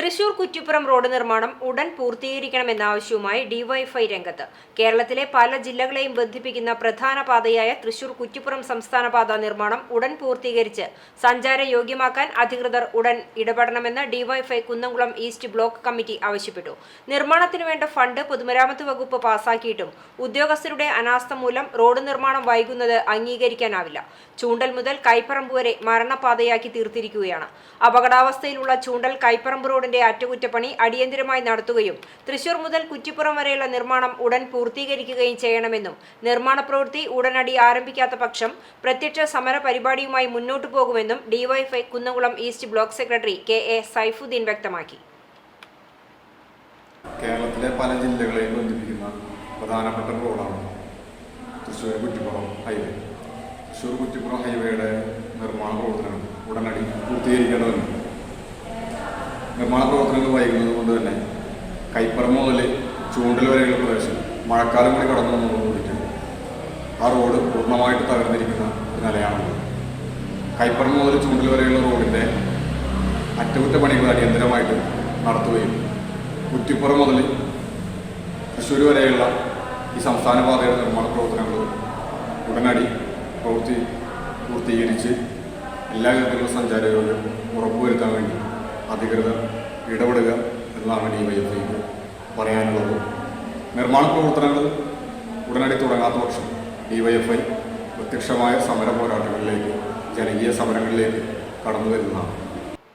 Thrissur Kuttippuram road നിർമ്മാണം ഉടൻ പൂർത്തീകരിക്കണമെന്ന ആവശ്യവുമായി ഡിവൈഎഫ്ഐ രംഗത്ത്. കേരളത്തിലെ പല ജില്ലകളെയും ബന്ധിപ്പിക്കുന്ന പ്രധാന പാതയായ തൃശൂർ കുറ്റിപ്പുറം സംസ്ഥാന പാത നിർമ്മാണം ഉടൻ പൂർത്തീകരിച്ച് സഞ്ചാര യോഗ്യമാക്കാൻ അധികൃതർ ഉടൻ ഇടപെടണമെന്ന് DYFI Kunnamkulam east block committee ആവശ്യപ്പെട്ടു. നിർമ്മാണത്തിനു വേണ്ട ഫണ്ട് പൊതുമരാമത്ത് വകുപ്പ് പാസാക്കിയിട്ടും ഉദ്യോഗസ്ഥരുടെ അനാസ്ഥ മൂലം റോഡ് നിർമ്മാണം വൈകുന്നത് അംഗീകരിക്കാനാവില്ല. ചൂണ്ടൽ മുതൽ കൈപ്പറമ്പ് വരെ മരണപാതയാക്കി തീർത്തിരിക്കുകയാണ്. അപകടാവസ്ഥയിലുള്ള ചൂണ്ടൽ കൈപ്പറമ്പ് റോഡിന്റെ അറ്റകുറ്റപ്പണി അടിയന്തിരമായി നടത്തുകയും തൃശൂർ മുതൽ കുറ്റിപ്പുറം വരെയുള്ള നിർമ്മാണം ഉടൻ പൂർത്തീകരിക്കുകയും ചെയ്യണമെന്നും നിർമ്മാണ പ്രവൃത്തി ഉടനടി ആരംഭിക്കാത്ത പക്ഷം പ്രത്യക്ഷ സമര പരിപാടിയുമായി മുന്നോട്ടു പോകുമെന്നും DYFI Kunnamkulam east block secretary K A Saifuddin വ്യക്തമാക്കി. കേരളത്തിലെ പല ജില്ലകളെയും ബന്ധിപ്പിക്കുന്ന പ്രധാനപ്പെട്ട റോഡാണ് തൃശ്ശൂർ കുറ്റിപ്പുറം ഹൈവേ. തൃശ്ശൂർ കുറ്റിപ്പുറം ഹൈവേയുടെ നിർമ്മാണ പ്രവർത്തനങ്ങൾ ഉടനടി പൂർത്തീകരിക്കേണ്ടതുണ്ട്. നിർമ്മാണ പ്രവർത്തനങ്ങൾ വൈകുന്നത് കൊണ്ട് തന്നെ കൈപ്പറമ്പ് മുതൽ ചൂണ്ടൽ വരെയുള്ള പ്രദേശം മഴക്കാലം കൂടി കടന്നു വന്നതോടുകൂടിയിട്ട് ആ റോഡ് പൂർണമായിട്ട് തകർന്നിരിക്കുന്ന ഒരു നിലയാണുള്ളത്. കൈപ്പറമ്പ് മുതൽ ചൂണ്ടൽ വരെയുള്ള റോഡിന്റെ അറ്റകുറ്റപ്പണികൾ അടിയന്തരമായിട്ട് നടത്തുകയും കുറ്റിപ്പുറം മുതൽ തൃശ്ശൂർ വരെയുള്ള ഈ സംസ്ഥാന പാതയുടെ നിർമ്മാണ പ്രവർത്തനങ്ങൾ ഉടനടി പ്രവൃത്തി പൂർത്തീകരിച്ച് എല്ലാ വിധത്തിലുള്ള വേണ്ടി അധികൃതർ ഇടപെടുക എന്നതാണ് ഡി വൈ പറയാനുള്ളത്. നിർമ്മാണ പ്രവർത്തനങ്ങൾ ഉടനടി തുടങ്ങാത്ത പക്ഷം ഡി വൈ എഫ് ഐ പ്രത്യക്ഷമായ സമര പോരാട്ടങ്ങളിലേക്ക് ജനകീയ സമരങ്ങളിലേക്ക് കടന്നു വരുന്നതാണ്.